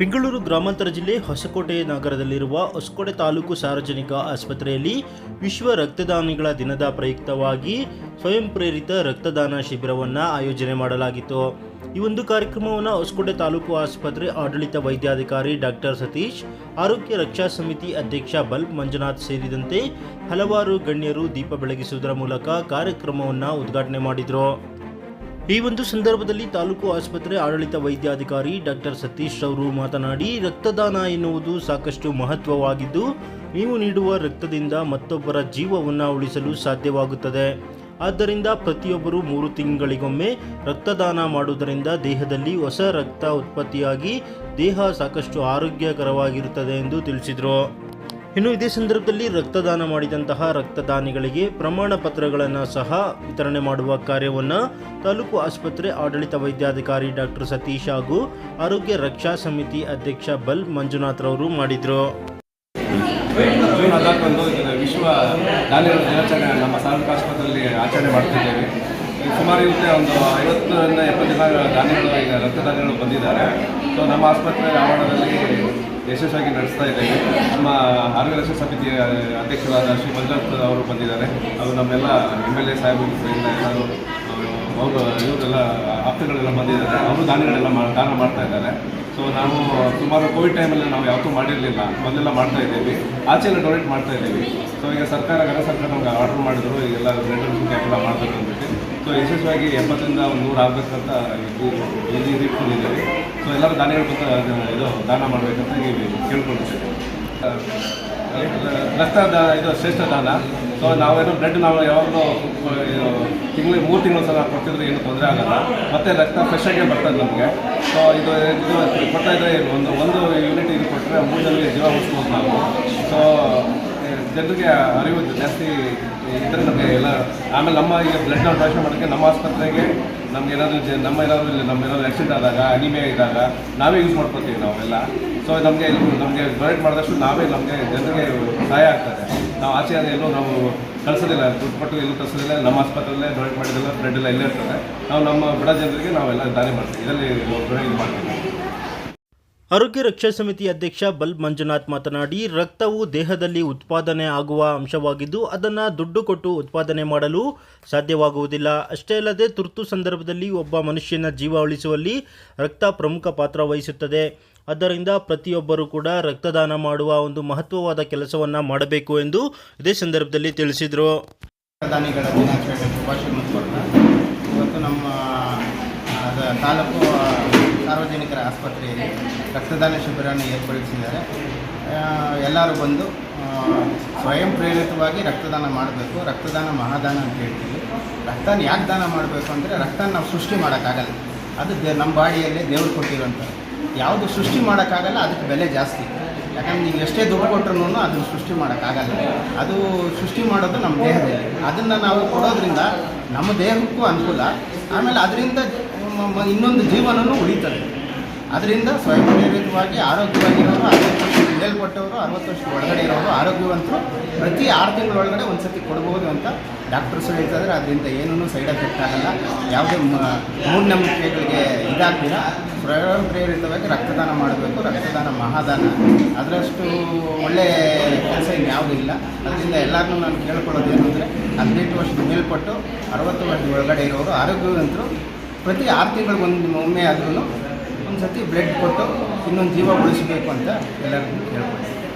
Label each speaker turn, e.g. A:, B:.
A: ಬೆಂಗಳೂರು ಗ್ರಾಮಾಂತರ ಜಿಲ್ಲೆ ಹೊಸಕೋಟೆ ನಗರದಲ್ಲಿರುವ ಹೊಸಕೋಟೆ ತಾಲೂಕು ಸಾರ್ವಜನಿಕ ಆಸ್ಪತ್ರೆಯಲ್ಲಿ ವಿಶ್ವ ರಕ್ತದಾನಿಗಳ ದಿನದ ಪ್ರಯುಕ್ತವಾಗಿ ಸ್ವಯಂ ಪ್ರೇರಿತ ರಕ್ತದಾನ ಶಿಬಿರವನ್ನು ಆಯೋಜನೆ ಮಾಡಲಾಗಿತ್ತು. ಈ ಒಂದು ಕಾರ್ಯಕ್ರಮವನ್ನು ಹೊಸಕೋಟೆ ತಾಲೂಕು ಆಸ್ಪತ್ರೆ ಆಡಳಿತ ವೈದ್ಯಾಧಿಕಾರಿ ಡಾಕ್ಟರ್ ಸತೀಶ್, ಆರೋಗ್ಯ ರಕ್ಷಾ ಸಮಿತಿ ಅಧ್ಯಕ್ಷ ಬಲ್ಬ್ ಮಂಜುನಾಥ್ ಸೇರಿದಂತೆ ಹಲವಾರು ಗಣ್ಯರು ದೀಪ ಬೆಳಗಿಸುವುದರ ಮೂಲಕ ಕಾರ್ಯಕ್ರಮವನ್ನು ಉದ್ಘಾಟನೆ ಮಾಡಿದರು. ಈ ಒಂದು ಸಂದರ್ಭದಲ್ಲಿ ತಾಲೂಕು ಆಸ್ಪತ್ರೆ ಆಡಳಿತ ವೈದ್ಯಾಧಿಕಾರಿ ಡಾಕ್ಟರ್ ಸತೀಶ್ ಅವರು ಮಾತನಾಡಿ, ರಕ್ತದಾನ ಎನ್ನುವುದು ಸಾಕಷ್ಟು ಮಹತ್ವವಾಗಿದ್ದು, ನೀವು ನೀಡುವ ರಕ್ತದಿಂದ ಮತ್ತೊಬ್ಬರ ಜೀವವನ್ನು ಉಳಿಸಲು ಸಾಧ್ಯವಾಗುತ್ತದೆ. ಆದ್ದರಿಂದ ಪ್ರತಿಯೊಬ್ಬರು ಮೂರು ತಿಂಗಳಿಗೊಮ್ಮೆ ರಕ್ತದಾನ ಮಾಡುವುದರಿಂದ ದೇಹದಲ್ಲಿ ಹೊಸ ರಕ್ತ ಉತ್ಪತ್ತಿಯಾಗಿ ದೇಹ ಸಾಕಷ್ಟು ಆರೋಗ್ಯಕರವಾಗಿರುತ್ತದೆ ಎಂದು ತಿಳಿಸಿದರು. ಇನ್ನು ಇದೇ ಸಂದರ್ಭದಲ್ಲಿ ರಕ್ತದಾನ ಮಾಡಿದಂತಹ ರಕ್ತದಾನಿಗಳಿಗೆ ಪ್ರಮಾಣ ಪತ್ರಗಳನ್ನು ಸಹ ವಿತರಣೆ ಮಾಡುವ ಕಾರ್ಯವನ್ನು ತಾಲೂಕು ಆಸ್ಪತ್ರೆ ಆಡಳಿತ ವೈದ್ಯಾಧಿಕಾರಿ ಡಾಕ್ಟರ್ ಸತೀಶ್ ಹಾಗೂ ಆರೋಗ್ಯ ರಕ್ಷಾ ಸಮಿತಿ ಅಧ್ಯಕ್ಷ ಬಲ್ ಮಂಜುನಾಥ್ ರವರು ಮಾಡಿದರು.
B: ವಿಶ್ವ ದಿನಾಚರಣೆ ನಮ್ಮ ಸಾರ್ವಜನಿಕ ಆಸ್ಪತ್ರೆಯಲ್ಲಿ ಆಚರಣೆ ಮಾಡ್ತಿದ್ದೇವೆ ಸುಮಾರು ಇವತ್ತೆ ಒಂದು ಐವತ್ತರಿಂದ ಎಪ್ಪತ್ತು ಜನ ದಾನಿಗಳು ಈಗ ರಕ್ತದಾನಿಗಳು ಬಂದಿದ್ದಾರೆ ಸೊ ನಮ್ಮ ಆಸ್ಪತ್ರೆ ಆವರಣದಲ್ಲಿ ಯಶಸ್ವಿಯಾಗಿ ನಡೆಸ್ತಾ ಇದ್ದೇವೆ ನಮ್ಮ ಆರೋಗ್ಯ ರಕ್ಷಾ ಸಮಿತಿಯ ಅಧ್ಯಕ್ಷರಾದ ಶ್ರೀ ಮಂಜುನಾಥ್ ಅವರು ಬಂದಿದ್ದಾರೆ. ಅವರು ನಮ್ಮೆಲ್ಲ ಎಂ ಎಲ್ ಎ ಸಾಹೇಬರು ಎಲ್ಲರೂ ಅವರು ಇವರೆಲ್ಲ ಆಪ್ತಗಳೆಲ್ಲ ಬಂದಿದ್ದಾರೆ. ಅವರು ದಾನಿಗಳೆಲ್ಲ ಮಾ, ದಾನ ಮಾಡ್ತಾ ಇದ್ದಾರೆ. ಸೊ ನಾವು ಸುಮಾರು ಕೋವಿಡ್ ಟೈಮಲ್ಲಿ ನಾವು ಯಾವತ್ತೂ ಮಾಡಿರಲಿಲ್ಲ. ಮೊದಲೆಲ್ಲ ಮಾಡ್ತಾ ಇದ್ದೀವಿ. ಆಚೆಲ್ಲ ಡೊನೇಟ್ ಮಾಡ್ತಾ ಇದ್ದೀವಿ. ಸೊ ಈಗ ಸರ್ಕಾರ, ಗಣ ಸರ್ಕಾರ ನಮ್ಗೆ ಆರ್ಡರ್ ಮಾಡಿದ್ರು. ಈಗೆಲ್ಲ ಬ್ಲಡ್ ಕ್ಯಾಪ್ ಎಲ್ಲ ಮಾಡಬೇಕು ಅಂದ್ಬಿಟ್ಟು. ಸೊ ಯಶಸ್ವಿಯಾಗಿ ಎಪ್ಪತ್ತರಿಂದ ಒಂದು ನೂರು ಆಗಬೇಕಂತ ಇಲ್ಲಿ ಸೊ ಎಲ್ಲರೂ ದಾನಿಗಳು ಬಂದು ಇದು ದಾನ ಮಾಡಬೇಕಂತ ಕೇಳ್ಕೊಂಡಿದ್ದೇವೆ. ರಕ್ತ ಇದು ಶ್ರೇಷ್ಠ ದಾನ. ಸೊ ನಾವೇನು ಬ್ಲಡ್ ನಾವು ಯಾವಾಗಲೂ ತಿಂಗಳಿಗೆ ಮೂರು ತಿಂಗಳು ಸಲ ಕೊಡ್ತಿದ್ರೆ ಏನು ತೊಂದರೆ ಆಗಲ್ಲ. ಮತ್ತು ರಕ್ತ ಫ್ರೆಶ್ ಆಗಿ ಬರ್ತದೆ ನಮಗೆ. ಸೊ ಇದು ಇದು ಕೊಡ್ತಾ ಒಂದು ಒಂದು ಯೂನಿಟ್ ಇದು ಕೊಟ್ಟರೆ ಮೂರು ಜನರಿಗೆ ಜೀವ ಉಳಿಸ್ಬೋದು ನಾವು. ಸೊ ಜನರಿಗೆ ಅರಿವು ಜಾಸ್ತಿ ಇದ್ದರೆ ನಮಗೆ ಎಲ್ಲ ಆಮೇಲೆ ನಮ್ಮ ಈಗ ಬ್ಲಡ್ ಡೊನೇಷನ್ ಮಾಡೋಕ್ಕೆ ನಮ್ಮ ಆಸ್ಪತ್ರೆಗೆ ನಮ್ಗೆ ಏನಾದರೂ ನಮ್ಮ ಏನಾದರೂ ಇಲ್ಲಿ, ನಮ್ಮ ಏನಾದರೂ ಆಕ್ಸಿಡೆಂಟ್ ಆದಾಗ ಅನಿಮಿಯಾ ಇದ್ದಾಗ ನಾವೇ ಯೂಸ್ ಮಾಡ್ಕೊತೀವಿ ನಾವೆಲ್ಲ. ಸೊ ನಮಗೆ ನಮಗೆ ಡೊನೇಟ್ ಮಾಡಿದಷ್ಟು ನಾವೇ ನಮಗೆ ಜನರಿಗೆ ಸಹಾಯ ಆಗ್ತದೆ. ನಾವು ಆಚೆ ಆದರೆ ಎಲ್ಲೂ ನಾವು ಕಳಿಸೋದಿಲ್ಲ, ದುಡ್ಡು ಕೊಟ್ಟು ಎಲ್ಲೂ ಕಳಿಸೋದಿಲ್ಲ, ನಮ್ಮ ಆಸ್ಪತ್ರೆಯಲ್ಲೇ ಡೊನೇಟ್ ಮಾಡಿದ್ದೆಲ್ಲ ಬ್ಲಡ್ ಎಲ್ಲ ಇಲ್ಲೇ ಇರ್ತದೆ. ನಾವು ನಮ್ಮ ಬಡ ಜನರಿಗೆ ನಾವೆಲ್ಲ ದಾರಿ ಮಾಡ್ತೀವಿ. ಇದರಲ್ಲಿ ಇದು ಮಾಡ್ತೀವಿ.
A: ಆರೋಗ್ಯ ರಕ್ಷಾ ಸಮಿತಿ ಅಧ್ಯಕ್ಷ ಬಲ್ ಮಂಜುನಾಥ್ ಮಾತನಾಡಿ, ರಕ್ತವು ದೇಹದಲ್ಲಿ ಉತ್ಪಾದನೆ ಆಗುವ ಅಂಶವಾಗಿದ್ದು, ಅದನ್ನು ದುಡ್ಡು ಕೊಟ್ಟು ಉತ್ಪಾದನೆ ಮಾಡಲು ಸಾಧ್ಯವಾಗುವುದಿಲ್ಲ. ಅಷ್ಟೇ ಅಲ್ಲದೆ, ತುರ್ತು ಸಂದರ್ಭದಲ್ಲಿ ಒಬ್ಬ ಮನುಷ್ಯನ ಜೀವ ಉಳಿಸುವಲ್ಲಿ ರಕ್ತ ಪ್ರಮುಖ ಪಾತ್ರ ವಹಿಸುತ್ತದೆ. ಆದ್ದರಿಂದ ಪ್ರತಿಯೊಬ್ಬರೂ ಕೂಡ ರಕ್ತದಾನ ಮಾಡುವ ಒಂದು ಮಹತ್ವವಾದ ಕೆಲಸವನ್ನು ಮಾಡಬೇಕು ಎಂದು ಇದೇ ಸಂದರ್ಭದಲ್ಲಿ ತಿಳಿಸಿದರು.
C: ಶುಭಾಶಯವನ್ನು ಇವತ್ತು ನಮ್ಮ ತಾಲೂಕು ಸಾರ್ವಜನಿಕರ ಆಸ್ಪತ್ರೆಯಲ್ಲಿ ರಕ್ತದಾನ ಶಿಬಿರವನ್ನು ಏರ್ಪಡಿಸಿದ್ದಾರೆ. ಎಲ್ಲರೂ ಬಂದು ಸ್ವಯಂ ಪ್ರೇರಿತವಾಗಿ ರಕ್ತದಾನ ಮಾಡಬೇಕು. ರಕ್ತದಾನ ಮಹಾದಾನ ಅಂತ ಹೇಳ್ತೀವಿ. ರಕ್ತನ ಯಾಕೆ ದಾನ ಮಾಡಬೇಕು ಅಂದರೆ ರಕ್ತನ ನಾವು ಸೃಷ್ಟಿ ಮಾಡೋಕ್ಕಾಗಲ್ಲ. ಅದು ದೇ, ನಮ್ಮ ಬಾಡಿಯಲ್ಲೇ ದೇವರು ಕೊಟ್ಟಿರುವಂಥ ಯಾವುದು ಸೃಷ್ಟಿ ಮಾಡೋಕ್ಕಾಗಲ್ಲ, ಅದಕ್ಕೆ ಬೆಲೆ ಜಾಸ್ತಿ. ಯಾಕಂದ್ರೆ ನೀವು ಎಷ್ಟೇ ದುಡ್ಡು ಕೊಟ್ಟರು ಅದನ್ನು ಸೃಷ್ಟಿ ಮಾಡೋಕ್ಕಾಗಲ್ಲ. ಅದು ಸೃಷ್ಟಿ ಮಾಡೋದು ನಮ್ಮ ದೇಹದಲ್ಲಿ. ಅದನ್ನು ನಾವು ಕೊಡೋದ್ರಿಂದ ನಮ್ಮ ದೇಹಕ್ಕೂ ಅನುಕೂಲ. ಆಮೇಲೆ ಅದರಿಂದ ಇನ್ನೊಂದು ಜೀವನವೂ ಉಳಿತದೆ. ಅದರಿಂದ ಸ್ವಯಂ ಪ್ರೇರಿತವಾಗಿ ಆರೋಗ್ಯವಾಗಿರೋರು ಅರವತ್ತು ವರ್ಷ ಮೇಲ್ಪಟ್ಟವರು ಅರವತ್ತು ವರ್ಷದ ಒಳಗಡೆ ಇರೋರು ಆರೋಗ್ಯವಂತರು ಪ್ರತಿ ಆರು ತಿಂಗಳ ಒಳಗಡೆ ಒಂದು ಸತಿ ಕೊಡ್ಬೋದು ಅಂತ ಡಾಕ್ಟರ್ಸ್ ಹೇಳ್ತಾಯಿದ್ರೆ ಅದರಿಂದ ಏನೂ ಸೈಡ್ ಎಫೆಕ್ಟ್ ಆಗಲ್ಲ. ಯಾವುದೇ ಮೂಢನಂಬಿಕೆಗಳಿಗೆ ಇದಾಗ್ತೀರ ಸ್ವಯಂ ಪ್ರೇರಿತವಾಗಿ ರಕ್ತದಾನ ಮಾಡಬೇಕು. ರಕ್ತದಾನ ಮಹಾದಾನ. ಅದರಷ್ಟು ಒಳ್ಳೆ ಕೆಲಸ ಇನ್ಯಾವುದೂ ಇಲ್ಲ. ಅದರಿಂದ ಎಲ್ಲರನ್ನೂ ನಾನು ಕೇಳ್ಕೊಳ್ಳೋದು ಏನು ಅಂದರೆ ಹದಿನೆಂಟು ವರ್ಷದ ಮೇಲ್ಪಟ್ಟು ಅರವತ್ತು ವರ್ಷದ ಒಳಗಡೆ ಇರೋರು ಆರೋಗ್ಯವಂತರು ಪ್ರತಿ ಆರು ತಿಂಗಳಿಗೆ ಒಂದು ಒಮ್ಮೆ ಆದ್ರೂ ಒಂದು ಸತಿ ಬ್ಲಡ್ ಕೊಟ್ಟು ಇನ್ನೊಂದು ಜೀವ ಉಳಿಸಬೇಕು ಅಂತ ಎಲ್ಲರಿಗೂ ಕೇಳ್ಕೊಳ್ತೀನಿ.